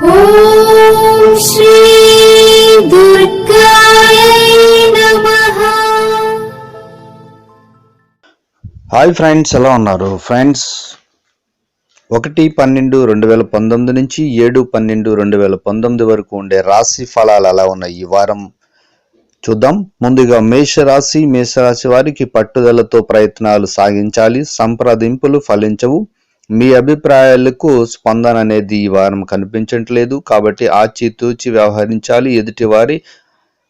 Hi friends ఎలా ఉన్నారు? Friends ఒకటి పన్నెండు రెండు వేల పంతొమ్మిది నుంచి ఏడు పన్నెండు రెండు వేల పంతొమ్మిది వరకు ఉండే రాశి ఫలాలు ఎలా ఉన్నాయి ఈ వారం? చూద్దాం. ముందుగా మేషరాశి మేషరాశి వారికి పట్టుదలతో ప్రయత్నాలు సాగించాలి. సంప్రదింపులు ఫలించవు. మీ అభిప్రాయాలకు స్పందన అనేది ఈ వారం కనిపించట్లేదు. కాబట్టి ఆచితూచి వ్యవహరించాలి. ఎదుటివారి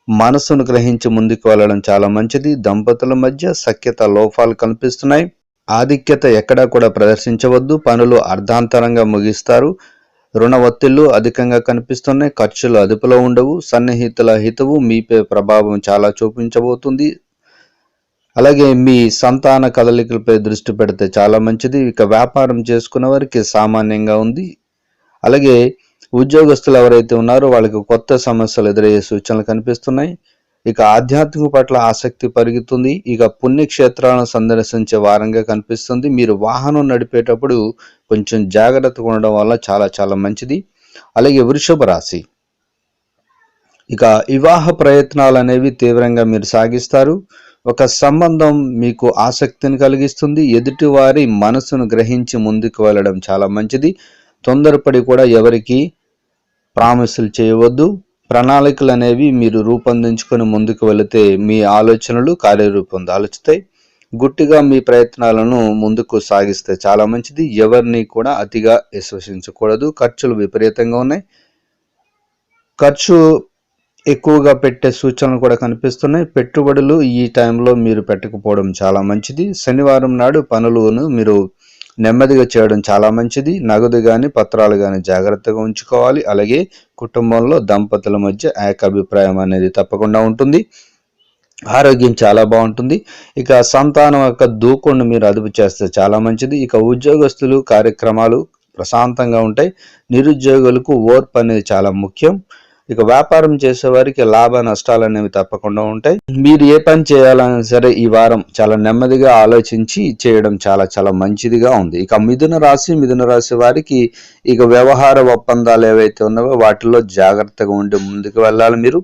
మనసును గ్రహించి ముందుకు వెళ్ళడం చాలా మంచిది. దంపతుల మధ్య సఖ్యత లోపాలు కనిపిస్తున్నాయి ఆధిక్యత ఎక్కడా కూడా ప్రదర్శించవద్దు. పనులు అర్ధాంతరంగా ముగిస్తారు. రుణ ఒత్తిళ్ళు అధికంగా కనిపిస్తున్నాయి. ఖర్చులు అదుపులో ఉండవు. సన్నిహితుల హితవు మీపై ప్రభావం చాలా చూపించబోతుంది. అలాగే మీ సంతాన కదలికలపై దృష్టి పెడితే చాలా మంచిది. ఇక వ్యాపారం చేసుకున్న వారికి సామాన్యంగా ఉంది. అలాగే ఉద్యోగస్తులు ఎవరైతే ఉన్నారో వాళ్ళకి కొత్త సమస్యలు ఎదురయ్యే సూచనలు కనిపిస్తున్నాయి. ఇక ఆధ్యాత్మిక పట్ల ఆసక్తి పెరుగుతుంది. ఇక పుణ్యక్షేత్రాలను సందర్శించే వారంగా కనిపిస్తుంది. మీరు వాహనం నడిపేటప్పుడు కొంచెం జాగ్రత్తగా ఉండడం వల్ల చాలా చాలా మంచిది. అలాగే వృషభ రాశి. ఇక వివాహ ప్రయత్నాలు అనేవి తీవ్రంగా మీరు సాగిస్తారు. ఒక సంబంధం మీకు ఆసక్తిని కలిగిస్తుంది. ఎదుటివారి మనసును గ్రహించి ముందుకు వెళ్ళడం చాలా మంచిది. తొందరపడి కూడా ఎవరికి ప్రామిసులు చేయవద్దు. ప్రణాళికలు అనేవి మీరు రూపొందించుకొని ముందుకు వెళితే మీ ఆలోచనలు కార్యరూపం దాల్చుతాయి గుట్టిగా మీ ప్రయత్నాలను ముందుకు సాగిస్తే చాలా మంచిది. ఎవరిని కూడా అతిగా విశ్వసించకూడదు. ఖర్చులు విపరీతంగా ఉన్నాయి. ఖర్చు ఎక్కువగా పెట్టే సూచనలు కూడా కనిపిస్తున్నాయి. పెట్టుబడులు ఈ టైంలో మీరు పెట్టకపోవడం చాలా మంచిది. శనివారం నాడు పనులను మీరు నెమ్మదిగా చేయడం చాలా మంచిది. నగదు కానీ పత్రాలు కానీ జాగ్రత్తగా ఉంచుకోవాలి. అలాగే కుటుంబంలో దంపతుల మధ్య ఏకాభిప్రాయం అనేది తప్పకుండా ఉంటుంది. ఆరోగ్యం చాలా బాగుంటుంది. ఇక సంతానం యొక్క దూకుండు మీరు అదుపు చేస్తే చాలా మంచిది. ఇక ఉద్యోగస్తులు కార్యక్రమాలు ప్రశాంతంగా ఉంటాయి. నిరుద్యోగులకు ఓర్పు అనేది చాలా ముఖ్యం. ఇక వ్యాపారం చేసేవారికి లాభ నష్టాలు అనేవి తప్పకుండా ఉంటాయి. మీరు ఏ పని చేయాలన్నా సరే ఈ వారం చాలా నెమ్మదిగా ఆలోచించి చేయడం చాలా చాలా మంచిదిగా ఉంది. ఇక మిథున రాశి మిథున రాశి వారికి ఇక వ్యవహార ఒప్పందాలు ఏవైతే ఉన్నావో వాటిలో జాగ్రత్తగా ఉండి ముందుకు వెళ్ళాలి మీరు.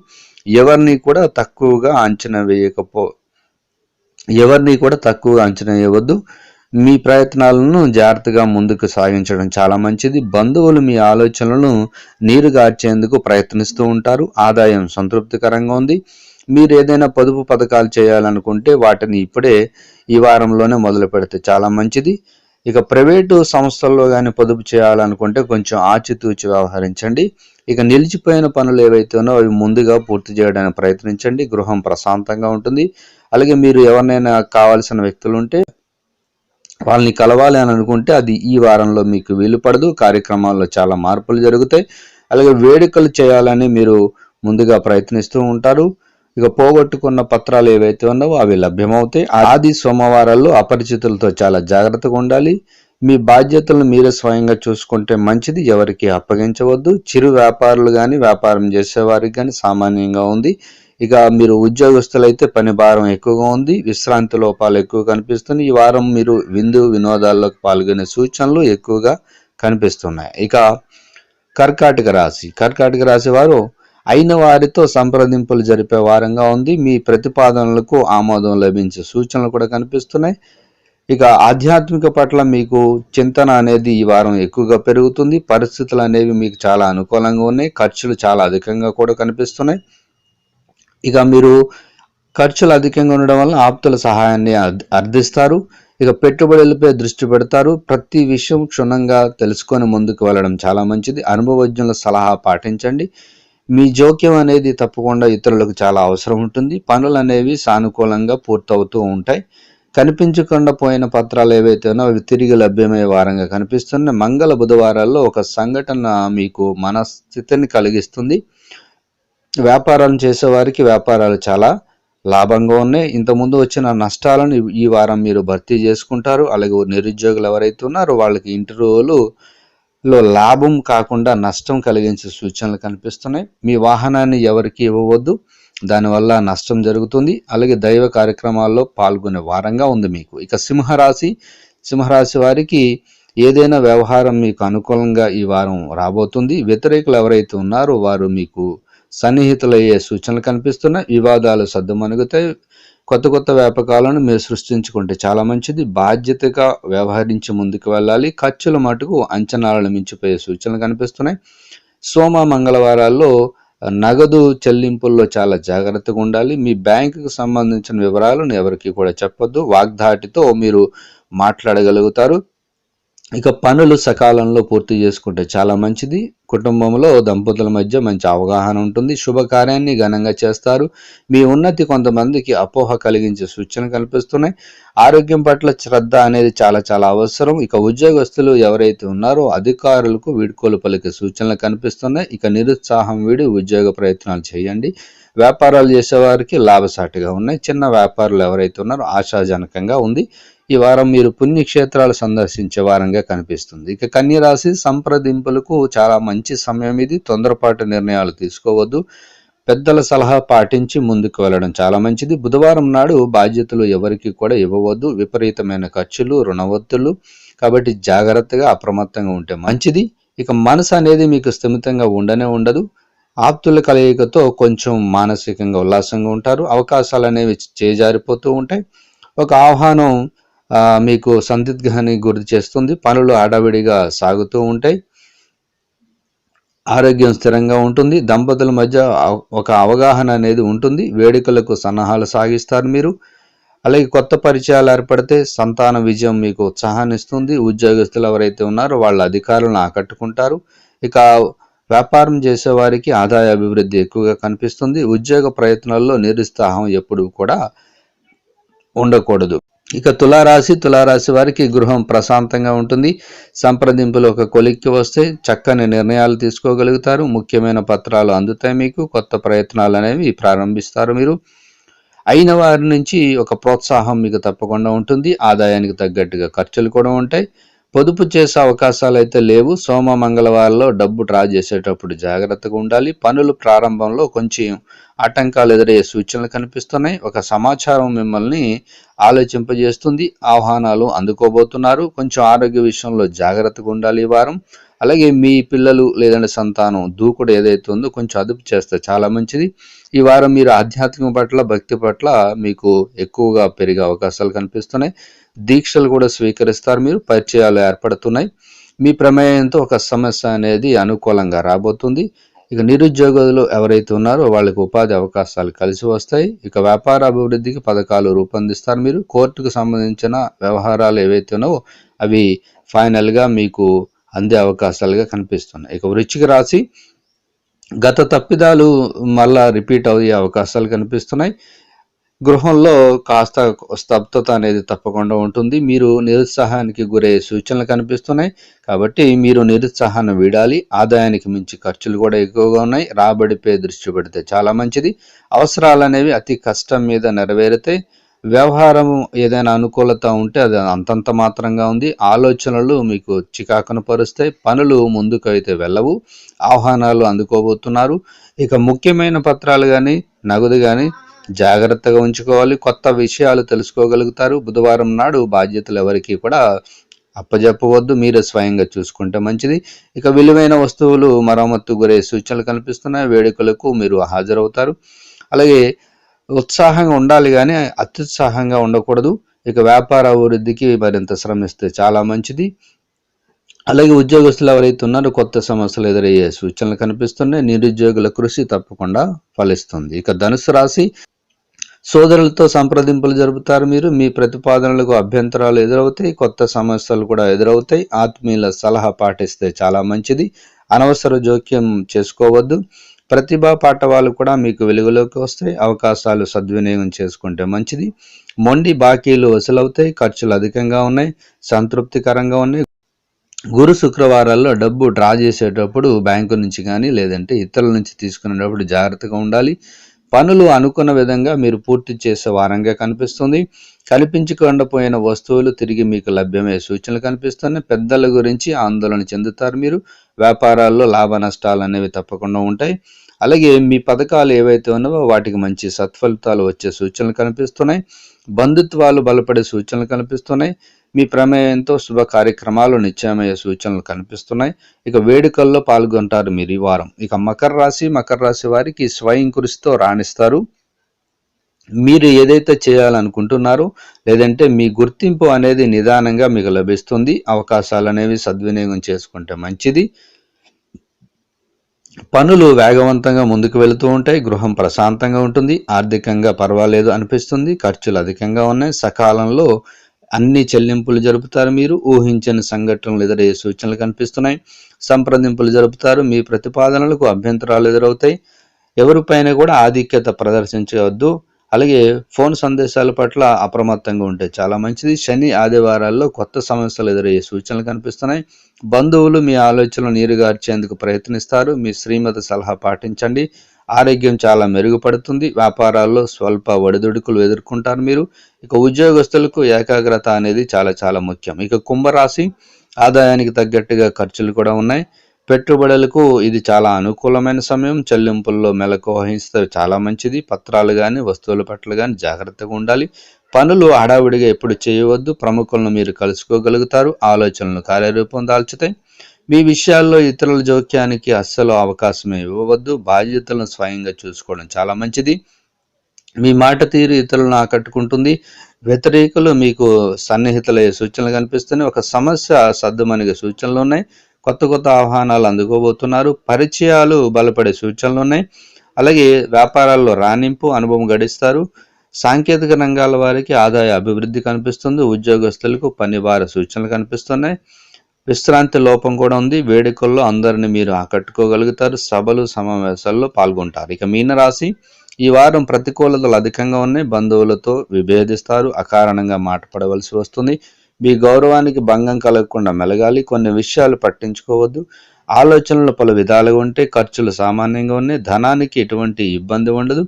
ఎవరిని కూడా తక్కువగా అంచనా వేయకపో ఎవరిని కూడా తక్కువగా అంచనా వేయవద్దు. మీ ప్రయత్నాలను జాగ్రత్తగా ముందుకు సాగించడం చాలా మంచిది. బంధువులు మీ ఆలోచనలను నీరుగార్చేందుకు ప్రయత్నిస్తూ ఉంటారు. ఆదాయం సంతృప్తికరంగా ఉంది. మీరు ఏదైనా పొదుపు పథకాలు చేయాలనుకుంటే వాటిని ఇప్పుడే ఈ వారంలోనే మొదలు పెడితే చాలా మంచిది. ఇక ప్రైవేటు సంస్థల్లో కానీ పొదుపు చేయాలనుకుంటే కొంచెం ఆచితూచి వ్యవహరించండి. ఇక నిలిచిపోయిన పనులు ఏవైతే అవి ముందుగా పూర్తి చేయడానికి ప్రయత్నించండి. గృహం ప్రశాంతంగా ఉంటుంది. అలాగే మీరు ఎవరినైనా కావాల్సిన వ్యక్తులు ఉంటే వాళ్ళని కలవాలి అని అనుకుంటే అది ఈ వారంలో మీకు వీలుపడదు కార్యక్రమాల్లో చాలా మార్పులు జరుగుతాయి. అలాగే వేడుకలు చేయాలని మీరు ముందుగా ప్రయత్నిస్తూ ఉంటారు. ఇక పోగొట్టుకున్న పత్రాలు ఏవైతే ఉన్నావో అవి లభ్యమవుతాయి. ఆది సోమవారాల్లో అపరిచితులతో చాలా జాగ్రత్తగా ఉండాలి. మీ బాధ్యతలను మీరే స్వయంగా చూసుకుంటే మంచిది. ఎవరికి అప్పగించవద్దు. చిరు వ్యాపారులు కానీ వ్యాపారం చేసేవారికి కానీ సామాన్యంగా ఉంది. ఇక మీరు ఉద్యోగస్తులైతే పని భారం ఎక్కువగా ఉంది విశ్రాంతి లోపాలు ఎక్కువ కనిపిస్తుంది. ఈ వారం మీరు విందు వినోదాల్లో పాల్గొనే సూచనలు ఎక్కువగా కనిపిస్తున్నాయి. ఇక కర్కాటక రాశి. కర్కాటక రాశి వారు అయిన వారితో సంప్రదింపులు జరిపే వారంగా ఉంది. మీ ప్రతిపాదనలకు ఆమోదం లభించే సూచనలు కూడా కనిపిస్తున్నాయి. ఇక ఆధ్యాత్మిక పట్ల మీకు చింతన అనేది ఈ వారం ఎక్కువగా పెరుగుతుంది. పరిస్థితులు అనేవి మీకు చాలా అనుకూలంగా ఉన్నాయి. ఖర్చులు చాలా అధికంగా కూడా కనిపిస్తున్నాయి. ఇక మీరు ఖర్చులు అధికంగా ఉండడం వల్ల ఆప్తుల సహాయాన్ని అర్థిస్తారు. ఇక పెట్టుబడులపై దృష్టి పెడతారు. ప్రతి విషయం క్షుణ్ణంగా తెలుసుకొని ముందుకు వెళ్ళడం చాలా మంచిది. అనుభవజ్ఞుల సలహా పాటించండి. మీ జోక్యం అనేది తప్పకుండా ఇతరులకు చాలా అవసరం ఉంటుంది. పనులు అనేవి సానుకూలంగా పూర్తవుతూ ఉంటాయి. కనిపించకుండా పోయిన పత్రాలు ఏవైతే ఉన్నాయో అవి తిరిగి లభ్యమయ్యే వారంగా కనిపిస్తున్నాయి. మంగళ బుధవారాల్లో ఒక సంఘటన మీకు మనస్థితిని కలిగిస్తుంది. వ్యాపారాలు చేసేవారికి వ్యాపారాలు చాలా లాభంగా ఉన్నాయి. ఇంతకుముందు వచ్చిన నష్టాలను ఈ- వారం మీరు భర్తీ చేసుకుంటారు. అలాగే నిరుద్యోగులు ఎవరైతే ఉన్నారో వాళ్ళకి ఇంటర్వ్యూలు లో లాభం కాకుండా నష్టం కలిగించే సూచనలు కనిపిస్తున్నాయి. మీ వాహనాన్ని ఎవరికి ఇవ్వవద్దు. దానివల్ల నష్టం జరుగుతుంది. అలాగే దైవ కార్యక్రమాల్లో పాల్గొనే వారంగా ఉంది మీకు. ఇక సింహరాశి సింహరాశి వారికి ఏదైనా వ్యవహారం మీకు అనుకూలంగా ఈ వారం రాబోతుంది. వ్యతిరేకులు ఎవరైతే ఉన్నారో వారు మీకు సన్నిహితులయ్యే సూచనలు కనిపిస్తున్నాయి వివాదాలు సద్దుమణుగుతాయి. కొత్త కొత్త వ్యాపకాలను మీరు సృష్టించుకుంటే చాలా మంచిది. బాధ్యతగా వ్యవహరించి ముందుకు వెళ్ళాలి. ఖర్చుల మటుకు అంచనాలను మించిపోయే సూచనలు కనిపిస్తున్నాయి. సోమ మంగళవారాల్లో నగదు చెల్లింపుల్లో చాలా జాగ్రత్తగా ఉండాలి. మీ బ్యాంకుకు సంబంధించిన వివరాలను ఎవరికి కూడా చెప్పొద్దు. వాగ్దాటితో మీరు మాట్లాడగలుగుతారు. ఇక పనులు సకాలంలో పూర్తి చేసుకుంటే చాలా మంచిది. కుటుంబంలో దంపతుల మధ్య మంచి అవగాహన ఉంటుంది. శుభకార్యాన్ని ఘనంగా చేస్తారు. మీ ఉన్నతి కొంతమందికి అపోహ కలిగించే సూచన కల్పిస్తున్నాయి. ఆరోగ్యం పట్ల శ్రద్ధ అనేది చాలా చాలా అవసరం. ఇక ఉద్యోగస్తులు ఎవరైతే ఉన్నారో అధికారులకు వీడ్కోలు పలికే సూచనలు కనిపిస్తున్నాయి. ఇక నిరుత్సాహం వీడి ఉద్యోగ ప్రయత్నాలు చేయండి. వ్యాపారాలు చేసేవారికి లాభసాటిగా ఉన్నాయి. చిన్న వ్యాపారులు ఎవరైతే ఉన్నారో ఆశాజనకంగా ఉంది. ఈ వారం మీరు పుణ్యక్షేత్రాలు సందర్శించే వారంగా కనిపిస్తుంది. ఇక కన్యరాశి సంప్రదింపులకు చాలా మంచి సమయం ఇది. తొందరపాటు నిర్ణయాలు తీసుకోవద్దు. పెద్దల సలహా పాటించి ముందుకు వెళ్ళడం చాలా మంచిది. బుధవారం నాడు బాధ్యతలు ఎవరికి కూడా ఇవ్వవద్దు. విపరీతమైన ఖర్చులు రుణవత్తులు కాబట్టి జాగ్రత్తగా అప్రమత్తంగా ఉంటే మంచిది. ఇక మనసు అనేది మీకు స్థిమితంగా ఉండనే ఉండదు. ఆప్తుల కలయికతో కొంచెం మానసికంగా ఉల్లాసంగా ఉంటారు. అవకాశాలు అనేవి చేజారిపోతూ ఉంటాయి. ఒక ఆహ్వానం మీకు సందిగ్ధాన్ని గురి చేస్తుంది. పనులు ఆడావిడిగా సాగుతూ ఉంటాయి. ఆరోగ్యం స్థిరంగా ఉంటుంది. దంపతుల మధ్య ఒక అవగాహన అనేది ఉంటుంది. వేడుకలకు సన్నాహాలు సాగిస్తారు మీరు. అలాగే కొత్త పరిచయాలు ఏర్పడితే సంతాన విజయం మీకు ఉత్సాహాన్ని ఇస్తుంది. ఉద్యోగస్తులు ఎవరైతే ఉన్నారో వాళ్ళ అధికారులను ఆకట్టుకుంటారు. ఇక వ్యాపారం చేసేవారికి ఆదాయ అభివృద్ధి ఎక్కువగా కనిపిస్తుంది. ఉద్యోగ ప్రయత్నాల్లో నిరుత్సాహం ఎప్పుడు కూడా ఉండకూడదు. ఇక తులారాశి తులారాశి వారికి గృహం ప్రశాంతంగా ఉంటుంది. సంప్రదింపులు ఒక కొలిక్కి వస్తే చక్కని నిర్ణయాలు తీసుకోగలుగుతారు. ముఖ్యమైన పత్రాలు అందుతాయి మీకు. కొత్త ప్రయత్నాలు అనేవి ప్రారంభిస్తారు మీరు. అయిన వారి నుంచి ఒక ప్రోత్సాహం మీకు తప్పకుండా ఉంటుంది. ఆదాయానికి తగ్గట్టుగా ఖర్చులు కూడా ఉంటాయి. పొదుపు చేసే అవకాశాలు అయితే లేవు. సోమ మంగళవారంలో డబ్బు డ్రా చేసేటప్పుడు జాగ్రత్తగా ఉండాలి. పనులు ప్రారంభంలో కొంచెం ఆటంకాలు ఎదురయ్యే సూచనలు కనిపిస్తున్నాయి. ఒక సమాచారం మిమ్మల్ని ఆలోచింపజేస్తుంది. ఆహ్వానాలు అందుకోబోతున్నారు. కొంచెం ఆరోగ్య విషయంలో జాగ్రత్తగా ఉండాలి ఈ వారం. అలాగే మీ పిల్లలు లేదంటే సంతానం దూకుడు ఏదైతే ఉందో కొంచెం అదుపు చేస్తే చాలా మంచిది. ఈ వారం మీరు ఆధ్యాత్మిక పట్ల భక్తి పట్ల మీకు ఎక్కువగా పెరిగే అవకాశాలు కనిపిస్తున్నాయి. దీక్షలు కూడా స్వీకరిస్తారు. మీరు పరిచయాలు ఏర్పడుతున్నాయి. మీ ప్రమేయంతో ఒక సమస్య అనేది అనుకూలంగా రాబోతుంది. ఇక నిరుద్యోగులు ఎవరైతే ఉన్నారో వాళ్ళకి ఉపాధి అవకాశాలు కలిసి వస్తాయి. ఇక వ్యాపార అభివృద్ధికి పథకాలు రూపొందిస్తారు. మీరు కోర్టుకు సంబంధించిన వ్యవహారాలు ఏవైతే ఉన్నావో అవి ఫైనల్గా మీకు అందే అవకాశాలుగా కనిపిస్తున్నాయి. ఇక వృచ్చిక రాశి గత తప్పిదాలు మళ్ళా రిపీట్ అయ్యే అవకాశాలు కనిపిస్తున్నాయి. గృహంలో కాస్త స్తబ్దత అనేది తప్పకుండా ఉంటుంది. మీరు నిరుత్సాహానికి గురయ్యే సూచనలు కనిపిస్తున్నాయి. కాబట్టి మీరు నిరుత్సాహాన్ని వీడాలి. ఆదాయానికి మించి ఖర్చులు కూడా ఎక్కువగా ఉన్నాయి. రాబడిపై దృష్టి పెడితే చాలా మంచిది. అవసరాలు అనేవి అతి కష్టం మీద నెరవేరుతాయి. వ్యవహారం ఏదైనా అనుకూలత ఉంటే అది అంతంత మాత్రంగా ఉంది. ఆలోచనలు మీకు చికాకును పరుస్తాయి. పనులు ముందుకు అయితే వెళ్ళవు. ఆహ్వానాలు అందుకోబోతున్నారు. ఇక ముఖ్యమైన పత్రాలు కానీ నగదు కానీ జాగ్రత్తగా ఉంచుకోవాలి. కొత్త విషయాలు తెలుసుకోగలుగుతారు. బుధవారం నాడు బాధ్యతలు ఎవరికి కూడా అప్పజెప్పవద్దు. మీరే స్వయంగా చూసుకుంటే మంచిది. ఇక విలువైన వస్తువులు మరమ్మత్తు గురే సూచనలు కనిపిస్తున్నాయి. వేడుకలకు మీరు హాజరవుతారు. అలాగే ఉత్సాహంగా ఉండాలి కానీ అత్యుత్సాహంగా ఉండకూడదు. ఇక వ్యాపార అభివృద్ధికి మరింత శ్రమిస్తే చాలా మంచిది. అలాగే ఉద్యోగస్తులు ఎవరైతే ఉన్నారో కొత్త సమస్యలు ఎదురయ్యే సూచనలు కనిపిస్తున్నాయి. నిరుద్యోగుల కృషి తప్పకుండా ఫలిస్తుంది. ఇక ధనుసు రాశి సోదరులతో సంప్రదింపులు జరుపుతారు మీరు. మీ ప్రతిపాదనలకు అభ్యంతరాలు ఎదురవుతాయి. కొత్త సమస్యలు కూడా ఎదురవుతాయి. ఆత్మీయుల సలహా పాటిస్తే చాలా మంచిది. అనవసర జోక్యం చేసుకోవద్దు. ప్రతిభా పాఠవాలు కూడా మీకు వెలుగులోకి వస్తాయి. అవకాశాలు సద్వినియోగం చేసుకుంటే మంచిది. మొండి బాకీలు వసూలవుతాయి. ఖర్చులు అధికంగా ఉన్నాయి. సంతృప్తికరంగా ఉన్నాయి. గురు శుక్రవారాల్లో డబ్బు డ్రా చేసేటప్పుడు బ్యాంకు నుంచి కానీ లేదంటే ఇతరుల నుంచి తీసుకునేటప్పుడు జాగ్రత్తగా ఉండాలి. పనులు అనుకున్న విధంగా మీరు పూర్తి చేసే వారంగా కనిపిస్తుంది. కల్పించకుండా పోయిన వస్తువులు తిరిగి మీకు లభ్యమయ్యే సూచనలు కనిపిస్తున్నాయి. పెద్దల గురించి ఆందోళన చెందుతారు మీరు. వ్యాపారాల్లో లాభ నష్టాలు అనేవి తప్పకుండా ఉంటాయి. అలాగే మీ పథకాలు ఏవైతే ఉన్నావో వాటికి మంచి సత్ఫలితాలు వచ్చే సూచనలు కనిపిస్తున్నాయి. బంధుత్వాలు బలపడే సూచనలు కనిపిస్తున్నాయి. మీ ప్రమేయంతో శుభ కార్యక్రమాలు నిశ్చయమయ్యే సూచనలు కనిపిస్తున్నాయి. ఇక వేడుకల్లో పాల్గొంటారు మీరు ఈ వారం. ఇక మకర రాశి మకర రాశి వారికి స్వయం కృషితో రాణిస్తారు. మీరు ఏదైతే చేయాలనుకుంటున్నారో లేదంటే మీ గుర్తింపు అనేది నిదానంగా మీకు లభిస్తుంది. అవకాశాలు అనేవి సద్వినియోగం చేసుకుంటే మంచిది. పనులు వేగవంతంగా ముందుకు వెళుతూ ఉంటాయి. గృహం ప్రశాంతంగా ఉంటుంది. ఆర్థికంగా పర్వాలేదు అనిపిస్తుంది. ఖర్చులు అధికంగా ఉన్నాయి. సకాలంలో అన్ని చెల్లింపులు జరుపుతారు మీరు ఊహించని సంఘటనలు ఎదురయ్యే సూచనలు కనిపిస్తున్నాయి. సంప్రదింపులు జరుపుతారు మీ ప్రతిపాదనలకు అభ్యంతరాలు ఎదురవుతాయి. ఎవరిపైన కూడా ఆధిక్యత ప్రదర్శించవద్దు. అలాగే ఫోన్ సందేశాల పట్ల అప్రమత్తంగా ఉంటే చాలా మంచిది. శని ఆదివారాల్లో కొత్త సమస్యలు ఎదురయ్యే సూచనలు కనిపిస్తున్నాయి. బంధువులు మీ ఆలోచనలు నీరుగార్చేందుకు ప్రయత్నిస్తారు. మీ శ్రీమతి సలహా పాటించండి. ఆరోగ్యం చాలా మెరుగుపడుతుంది. వ్యాపారాల్లో స్వల్ప ఒడిదుడుకులు ఎదుర్కొంటారు మీరు. ఇక ఉద్యోగస్తులకు ఏకాగ్రత అనేది చాలా చాలా ముఖ్యం. ఇక కుంభరాశి ఆదాయానికి తగ్గట్టుగా ఖర్చులు కూడా ఉన్నాయి. పెట్టుబడులకు ఇది చాలా అనుకూలమైన సమయం. చెల్లింపుల్లో మెలకు వహిస్తే చాలా మంచిది. పత్రాలు కానీ వస్తువుల పట్ల కానీ జాగ్రత్తగా ఉండాలి. పనులు హడావిడిగా ఎప్పుడు చేయవద్దు. ప్రముఖులను మీరు కలుసుకోగలుగుతారు. ఆలోచనలు కార్యరూపం దాల్చుతాయి. మీ విషయాల్లో ఇతరుల జోక్యానికి అస్సలు అవకాశమే ఇవ్వవద్దు. బాధ్యతలను స్వయంగా చూసుకోవడం చాలా మంచిది. మీ మాట తీరు ఇతరులను ఆకట్టుకుంటుంది. వ్యతిరేకులు మీకు సన్నిహితులయ్యే సూచనలు కనిపిస్తున్నాయి. ఒక సమస్య సర్దుమనిగే సూచనలు ఉన్నాయి. కొత్త కొత్త ఆహ్వానాలు అందుకోబోతున్నారు. పరిచయాలు బలపడే సూచనలు ఉన్నాయి. అలాగే వ్యాపారాల్లో రాణింపు అనుభవం గడిస్తారు. సాంకేతిక రంగాల వారికి ఆదాయ అభివృద్ధి కనిపిస్తుంది. ఉద్యోగస్తులకు పనివార సూచనలు కనిపిస్తున్నాయి. విశ్రాంతి లోపం కూడా ఉంది. వేడుకల్లో అందరిని మీరు ఆకట్టుకోగలుగుతారు. సభలు సమావేశాల్లో పాల్గొంటారు. ఇక మీనరాశి ఈ వారం ప్రతికూలతలు అధికంగా ఉన్నాయి. బంధువులతో విభేదిస్తారు. అకారణంగా మాట పడవలసి వస్తుంది. మీ గౌరవానికి భంగం కలగకుండా మెలగాలి. కొన్ని విషయాలు పట్టించుకోవద్దు. ఆలోచనలు పలు విధాలుగా ఉంటే ఖర్చులు సామాన్యంగా ఉన్నాయి. ధనానికి ఎటువంటి ఇబ్బంది ఉండదు.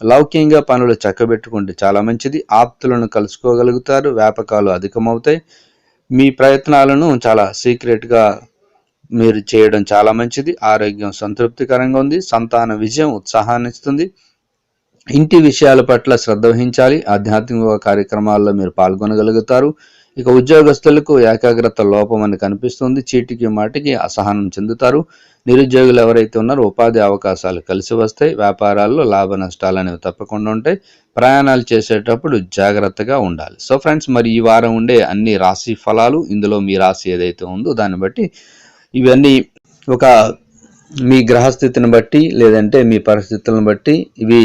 లౌకికంగా పనులు చక్కబెట్టుకుంటే చాలా మంచిది. ఆప్తులను కలుసుకోగలుగుతారు. వ్యాపకాలు అధికమవుతాయి. మీ ప్రయత్నాలను చాలా సీక్రెట్గా మీరు చేయడం చాలా మంచిది. ఆరోగ్యం సంతృప్తికరంగా ఉంది. సంతాన విజయం ఉత్సాహాన్ని ఇస్తుంది. ఇంటి విషయాల పట్ల శ్రద్ధ వహించాలి. ఆధ్యాత్మిక కార్యక్రమాల్లో మీరు పాల్గొనగలుగుతారు. ఇక ఉద్యోగస్తులకు ఏకాగ్రత లోపం అని కనిపిస్తుంది. చీటికి మాటికి అసహనం చెందుతారు. నిరుద్యోగులు ఎవరైతే ఉన్నారో ఉపాధి అవకాశాలు కలిసి వస్తాయి. వ్యాపారాల్లో లాభ నష్టాలు అనేవి తప్పకుండా ఉంటాయి. ప్రయాణాలు చేసేటప్పుడు జాగ్రత్తగా ఉండాలి. సో ఫ్రెండ్స్ మరి ఈ వారం ఉండే అన్ని రాశి ఫలాలు ఇందులో మీ రాశి ఏదైతే ఉందో దాన్ని బట్టి ఇవన్నీ ఒక మీ గ్రహస్థితిని బట్టి లేదంటే మీ పరిస్థితులను బట్టి ఇవి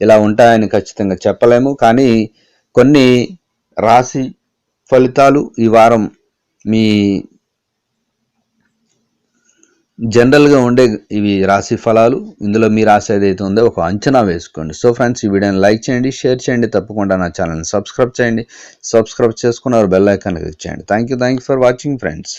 ఇలా ఉంటాయని ఖచ్చితంగా చెప్పలేము. కానీ కొన్ని రాశి ఫలితాలు ఈ వారం మీ జనరల్గా ఉండే ఇవి రాశి ఫలాలు. ఇందులో మీ రాశి ఏదైతే ఉందో ఒక అంచనా వేసుకోండి. సో ఫ్రెండ్స్ ఈ వీడియోని లైక్ చేయండి షేర్ చేయండి తప్పకుండా నా ఛానల్ని సబ్స్క్రైబ్ చేయండి. సబ్స్క్రైబ్ చేసుకున్నారు బెల్ ఐకాన్ క్లిక్ చేయండి. Thank you thank you for watching friends.